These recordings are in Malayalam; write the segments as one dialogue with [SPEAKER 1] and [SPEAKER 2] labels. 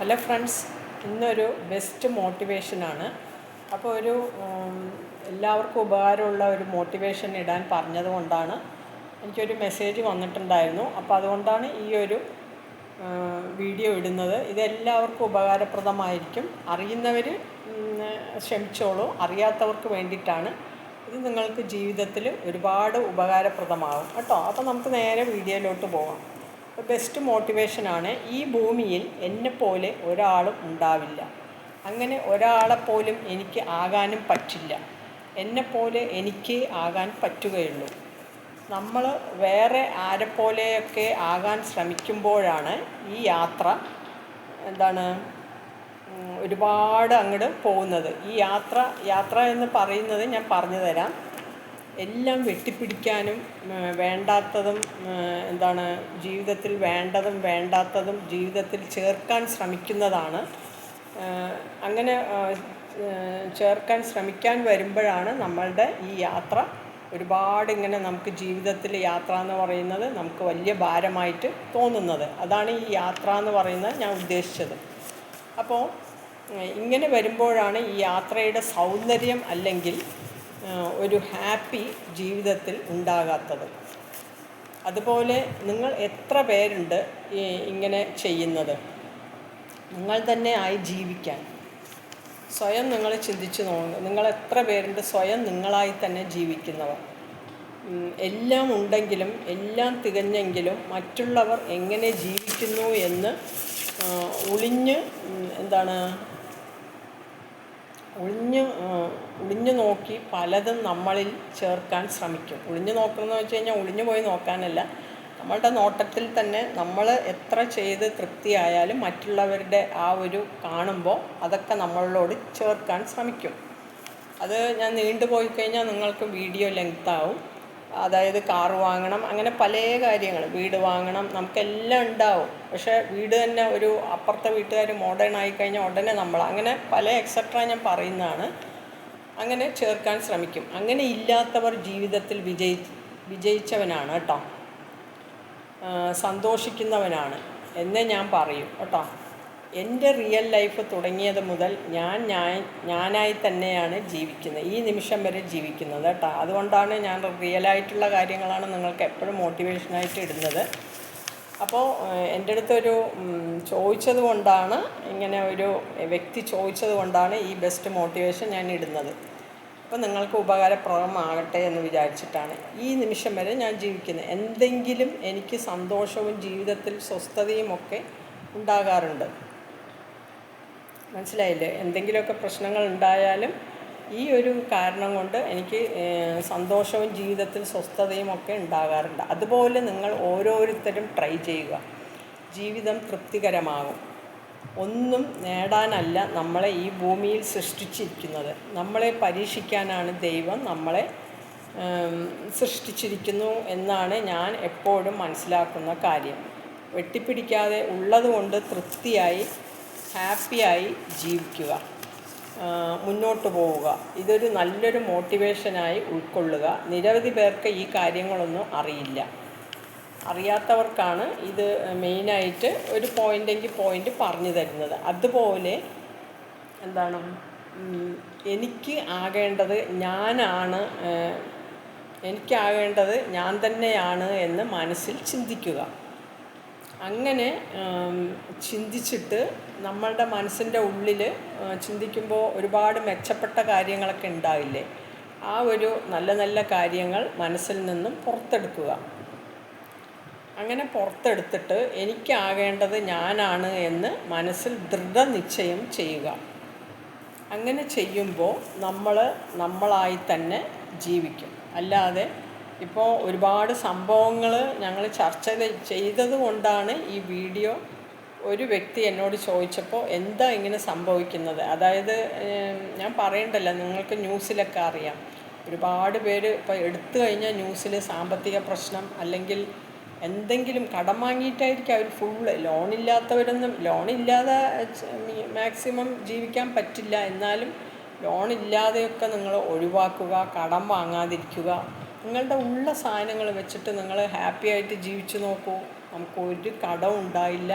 [SPEAKER 1] ഹലോ ഫ്രണ്ട്സ് ഇന്നൊരു ബെസ്റ്റ് മോട്ടിവേഷനാണ് അപ്പോൾ ഒരു എല്ലാവർക്കും ഉപകാരമുള്ള ഒരു മോട്ടിവേഷൻ ഇടാൻ പറഞ്ഞതുകൊണ്ടാണ് എനിക്കൊരു മെസ്സേജ് വന്നിട്ടുണ്ടായിരുന്നു. അപ്പോൾ അതുകൊണ്ടാണ് ഈ ഒരു വീഡിയോ ഇടുന്നത്. ഇതെല്ലാവർക്കും ഉപകാരപ്രദമായിരിക്കും. അറിയുന്നവർ ക്ഷമിച്ചോളൂ അറിയാത്തവർക്ക് വേണ്ടിയിട്ടാണ്. ഇത് നിങ്ങൾക്ക് ജീവിതത്തിൽ ഒരുപാട് ഉപകാരപ്രദമാകും കേട്ടോ? അപ്പോൾ നമുക്ക് നേരെ വീഡിയോയിലോട്ട് പോകാം ബെസ്റ്റ് മോട്ടിവേഷനാണ് ഈ ഭൂമിയിൽ എന്നെപ്പോലെ ഒരാളും ഉണ്ടാവില്ല. അങ്ങനെ ഒരാളെപ്പോലും എനിക്ക് ആകാനും പറ്റില്ല. എന്നെപ്പോലെ എനിക്ക് ആകാൻ പറ്റുകയുള്ളൂ. നമ്മൾ വേറെ ആരെപ്പോലെയൊക്കെ ആകാൻ ശ്രമിക്കുമ്പോഴാണ് ഈ യാത്ര എന്താണ് ഒരുപാട് അങ്ങോട്ട് പോകുന്നത്. ഈ യാത്ര യാത്ര എന്ന് പറയുന്നത് ഞാൻ പറഞ്ഞു തരാം എല്ലാം വെട്ടിപ്പിടിക്കാനും വേണ്ടാത്തതും എന്താണ് ജീവിതത്തിൽ വേണ്ടതും വേണ്ടാത്തതും ജീവിതത്തിൽ ചേർക്കാൻ ശ്രമിക്കുന്നതാണ്. അങ്ങനെ ചേർക്കാൻ ശ്രമിക്കാൻ വരുമ്പോഴാണ് നമ്മളുടെ ഈ യാത്ര ഒരുപാട് ഇങ്ങനെ നമുക്ക് ജീവിതത്തിൽ യാത്ര എന്ന് പറയുന്നത് നമുക്ക് വലിയ ഭാരമായിട്ട് തോന്നുന്നത്. അതാണ് ഈ യാത്ര എന്ന് പറയുന്നത് ഞാൻ ഉദ്ദേശിച്ചത്. അപ്പോൾ ഇങ്ങനെ വരുമ്പോഴാണ് ഈ യാത്രയുടെ സൗന്ദര്യം അല്ലെങ്കിൽ ഒരു ഹാപ്പി ജീവിതത്തിൽ ഉണ്ടാകാത്തത്. അതുപോലെ നിങ്ങൾ എത്ര പേരുണ്ട് ഇങ്ങനെ ചെയ്യുന്നത്? നിങ്ങൾ തന്നെ ആയി ജീവിക്കാൻ. സ്വയം നിങ്ങൾ ചിന്തിച്ച് നോക്കുക നിങ്ങൾ എത്ര പേരുണ്ട്? സ്വയം നിങ്ങളായി തന്നെ ജീവിക്കുന്നവർ. എല്ലാം ഉണ്ടെങ്കിലും എല്ലാം തികഞ്ഞെങ്കിലും മറ്റുള്ളവർ എങ്ങനെ ജീവിക്കുന്നു എന്ന് ഒളിഞ്ഞ് എന്താണ് ഒളിഞ്ഞ് ഒളിഞ്ഞു നോക്കി പലതും നമ്മളിൽ ചേർക്കാൻ ശ്രമിക്കും. ഒളിഞ്ഞു നോക്കണമെന്ന് വെച്ച് കഴിഞ്ഞാൽ ഒളിഞ്ഞു പോയി നോക്കാനല്ല. നമ്മളുടെ നോട്ടത്തിൽ തന്നെ നമ്മൾ എത്ര ചെയ്ത് തൃപ്തിയായാലും മറ്റുള്ളവരുടെ ആ ഒരു കാണുമ്പോൾ അതൊക്കെ നമ്മളോട് ചേർക്കാൻ ശ്രമിക്കും. അത് ഞാൻ നീണ്ടുപോയി കഴിഞ്ഞാൽ നിങ്ങൾക്ക് വീഡിയോ ലെങ്ത് ആവും അതായത് കാറ് വാങ്ങണം അങ്ങനെ പല കാര്യങ്ങൾ. വീട് വാങ്ങണം നമുക്കെല്ലാം ഉണ്ടാവും. പക്ഷേ വീട് തന്നെ ഒരു അപ്പുറത്തെ വീട്ടുകാർ മോഡേൺ ആയിക്കഴിഞ്ഞാൽ ഉടനെ നമ്മൾ അങ്ങനെ പല എക്സെട്ര ഞാൻ പറയുന്നതാണ്. അങ്ങനെ ചേർക്കാൻ ശ്രമിക്കും. അങ്ങനെ ഇല്ലാത്തവർ ജീവിതത്തിൽ വിജയി വിജയിച്ചവനാണ് കേട്ടോ. സന്തോഷിക്കുന്നവനാണ്. എന്നേ ഞാൻ പറയും കേട്ടോ. എന്റെ റിയൽ ലൈഫ് തുടങ്ങിയത് മുതൽ ഞാൻ ഞാൻ ഞാനായി തന്നെയാണ് ജീവിക്കുന്നത്. ഈ നിമിഷം വരെ ജീവിക്കുന്നത് കേട്ടോ. അതുകൊണ്ടാണ് ഞാൻ റിയലായിട്ടുള്ള കാര്യങ്ങളാണ് നിങ്ങൾക്ക് എപ്പോഴും മോട്ടിവേഷനായിട്ട് ഇടുന്നത്. അപ്പോൾ എന്റെ അടുത്തൊരു ചോദിച്ചത് കൊണ്ടാണ് ഇങ്ങനെ ഒരു വ്യക്തി ചോദിച്ചത് കൊണ്ടാണ് ഈ ബെസ്റ്റ് മോട്ടിവേഷൻ ഞാൻ ഇടുന്നത്. അപ്പോൾ നിങ്ങൾക്ക് ഉപകാരപ്രദമാകട്ടെ എന്ന് വിചാരിച്ചിട്ടാണ് ഈ നിമിഷം വരെ ഞാൻ ജീവിക്കുന്നത്. എന്തെങ്കിലും എനിക്ക് സന്തോഷവും ജീവിതത്തിൽ സ്വസ്ഥതയും ഒക്കെ ഉണ്ടാകാറുണ്ട്. മനസ്സിലായില്ലേ? എന്തെങ്കിലുമൊക്കെ പ്രശ്നങ്ങൾ ഉണ്ടായാലും ഈ ഒരു കാരണം കൊണ്ട് എനിക്ക് സന്തോഷവും ജീവിതത്തിൽ സ്വസ്ഥതയും ഒക്കെ ഉണ്ടാകാറുണ്ട്. അതുപോലെ നിങ്ങൾ ഓരോരുത്തരും ട്രൈ ചെയ്യുക. ജീവിതം തൃപ്തികരമാകും. ഒന്നും നേടാനല്ല നമ്മളെ ഈ ഭൂമിയിൽ സൃഷ്ടിച്ചിരിക്കുന്നത്. നമ്മളെ പരീക്ഷിക്കാനാണ് ദൈവം നമ്മളെ സൃഷ്ടിച്ചിരിക്കുന്നു എന്നാണ് ഞാൻ എപ്പോഴും മനസ്സിലാക്കുന്ന കാര്യം. വെട്ടിപ്പിടിക്കാതെ ഉള്ളതുകൊണ്ട് തൃപ്തിയായി ഹാപ്പിയായി ജീവിക്കുക. മുന്നോട്ട് പോവുക. ഇതൊരു നല്ലൊരു മോട്ടിവേഷനായി ഉൾക്കൊള്ളുക. നിരവധി പേർക്ക് ഈ കാര്യങ്ങളൊന്നും അറിയില്ല. അറിയാത്തവർക്കാണ് ഇത് മെയിനായിട്ട് ഒരു പോയിന്റെങ്കിൽ പോയിന്റ് പറഞ്ഞു തരുന്നത്. അതുപോലെ എന്താണ് എനിക്ക് ആകേണ്ടത് ഞാനാണ് എനിക്കാകേണ്ടത് ഞാൻ തന്നെയാണ് എന്ന് മനസ്സിൽ ചിന്തിക്കുക. അങ്ങനെ ചിന്തിച്ചിട്ട് നമ്മളുടെ മനസ്സിന്റെ ഉള്ളിൽ ചിന്തിക്കുമ്പോൾ ഒരുപാട് മെച്ചപ്പെട്ട കാര്യങ്ങളൊക്കെ ഉണ്ടാവില്ലേ? ആ ഒരു നല്ല നല്ല കാര്യങ്ങൾ മനസ്സിൽ നിന്നും പുറത്തെടുക്കുക. അങ്ങനെ പുറത്തെടുത്തിട്ട് എനിക്കാകേണ്ടത് ഞാനാണ് എന്ന് മനസ്സിൽ ദൃഢനിശ്ചയം ചെയ്യുക. അങ്ങനെ ചെയ്യുമ്പോൾ നമ്മൾ നമ്മളായി തന്നെ ജീവിക്കും. അല്ലാതെ ഇപ്പോൾ ഒരുപാട് സംഭവങ്ങൾ ഞങ്ങൾ ചർച്ച ചെയ്തത് കൊണ്ടാണ് ഈ വീഡിയോ ഒരു വ്യക്തി എന്നോട് ചോദിച്ചപ്പോൾ എന്താ ഇങ്ങനെ സംഭവിക്കുന്നത്? അതായത് ഞാൻ പറയണ്ടല്ലോ നിങ്ങൾക്ക് ന്യൂസിലൊക്കെ അറിയാം. ഒരുപാട് പേര് ഇപ്പോൾ എടുത്തു കഴിഞ്ഞാൽ ന്യൂസിൽ സാമ്പത്തിക പ്രശ്നം അല്ലെങ്കിൽ എന്തെങ്കിലും കടം വാങ്ങിയിട്ടായിരിക്കും അവർ ഫുള്ള് ലോണില്ലാത്തവരൊന്നും ലോണില്ലാതെ മാക്സിമം ജീവിക്കാൻ പറ്റില്ല. എന്നാലും ലോണില്ലാതെയൊക്കെ നിങ്ങൾ ഒഴിവാക്കുക കടം വാങ്ങാതിരിക്കുക നിങ്ങളുടെ ഉള്ള സാധനങ്ങൾ വെച്ചിട്ട് നിങ്ങൾ ഹാപ്പി ആയിട്ട് ജീവിച്ചു നോക്കൂ. നമുക്ക് ഒരു കടവും ഉണ്ടായില്ല.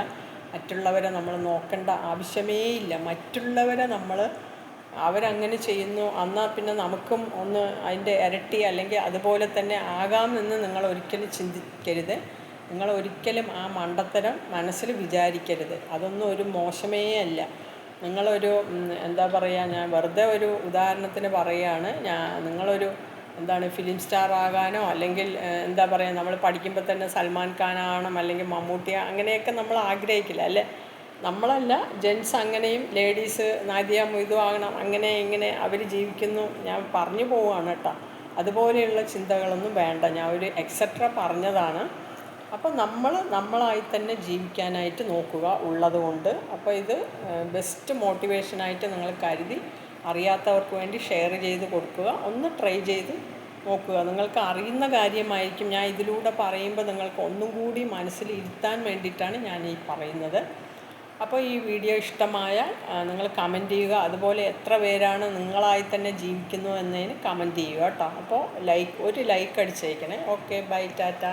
[SPEAKER 1] മറ്റുള്ളവരെ നമ്മൾ നോക്കേണ്ട ആവശ്യമേ ഇല്ല. മറ്റുള്ളവരെ നമ്മൾ അവരങ്ങനെ ചെയ്യുന്നു. എന്നാൽ പിന്നെ നമുക്കും ഒന്ന് അതിന്റെ ഇരട്ടി അല്ലെങ്കിൽ അതുപോലെ തന്നെ ആകാമെന്ന് നിങ്ങൾ ഒരിക്കലും ചിന്തിക്കരുത്. നിങ്ങൾ ഒരിക്കലും ആ മണ്ടത്തരം മനസ്സിൽ വിചാരിക്കരുത്. അതൊന്നും ഒരു മോശമേ അല്ല. നിങ്ങളൊരു എന്താ പറയുക ഞാൻ വെറുതെ ഒരു ഉദാഹരണത്തിന് പറയുകയാണ്. ഞാൻ നിങ്ങളൊരു എന്താണ് ഫിലിം സ്റ്റാർ ആകാനോ അല്ലെങ്കിൽ എന്താ പറയുക നമ്മൾ പഠിക്കുമ്പോൾ തന്നെ സൽമാൻ ഖാൻ ആകണം അല്ലെങ്കിൽ മമ്മൂട്ടി അങ്ങനെയൊക്കെ നമ്മൾ ആഗ്രഹിക്കില്ല അല്ലേ? നമ്മളല്ല ജെൻസ് അങ്ങനെയും ലേഡീസ് നാദിയ മൊയ്തു ആകണം അങ്ങനെ ഇങ്ങനെ അവർ ജീവിക്കുന്നു. ഞാൻ പറഞ്ഞു പോവുകയാണ് കേട്ടോ. അതുപോലെയുള്ള ചിന്തകളൊന്നും വേണ്ട. ഞാൻ ഒരു എക്സെട്ര പറഞ്ഞതാണ്. അപ്പോൾ നമ്മൾ നമ്മളായി തന്നെ ജീവിക്കാനായിട്ട് നോക്കുക ഉള്ളതുകൊണ്ട്. അപ്പോൾ ഇത് ബെസ്റ്റ് മോട്ടിവേഷനായിട്ട് നിങ്ങൾ കരുതി അറിയാത്തവർക്ക് വേണ്ടി ഷെയർ ചെയ്ത് കൊടുക്കുക. ഒന്ന് ട്രൈ ചെയ്ത് നോക്കുക. നിങ്ങൾക്ക് അറിയുന്ന കാര്യമായിരിക്കും. ഞാൻ ഇതിലൂടെ പറയുമ്പോൾ നിങ്ങൾക്ക് ഒന്നും കൂടി മനസ്സിൽ ഇരുത്താൻ വേണ്ടിയിട്ടാണ് ഞാൻ ഈ പറയുന്നത്. അപ്പോൾ ഈ വീഡിയോ ഇഷ്ടമായാൽ നിങ്ങൾ കമന്റ് ചെയ്യുക. അതുപോലെ എത്ര പേരാണ് നിങ്ങളായി തന്നെ ജീവിക്കുന്നു എന്നതിന് കമന്റ് ചെയ്യുക കേട്ടോ. അപ്പോൾ ലൈക്ക് ഒരു ലൈക്ക് അടിച്ചേക്കണേ. Okay bye tata.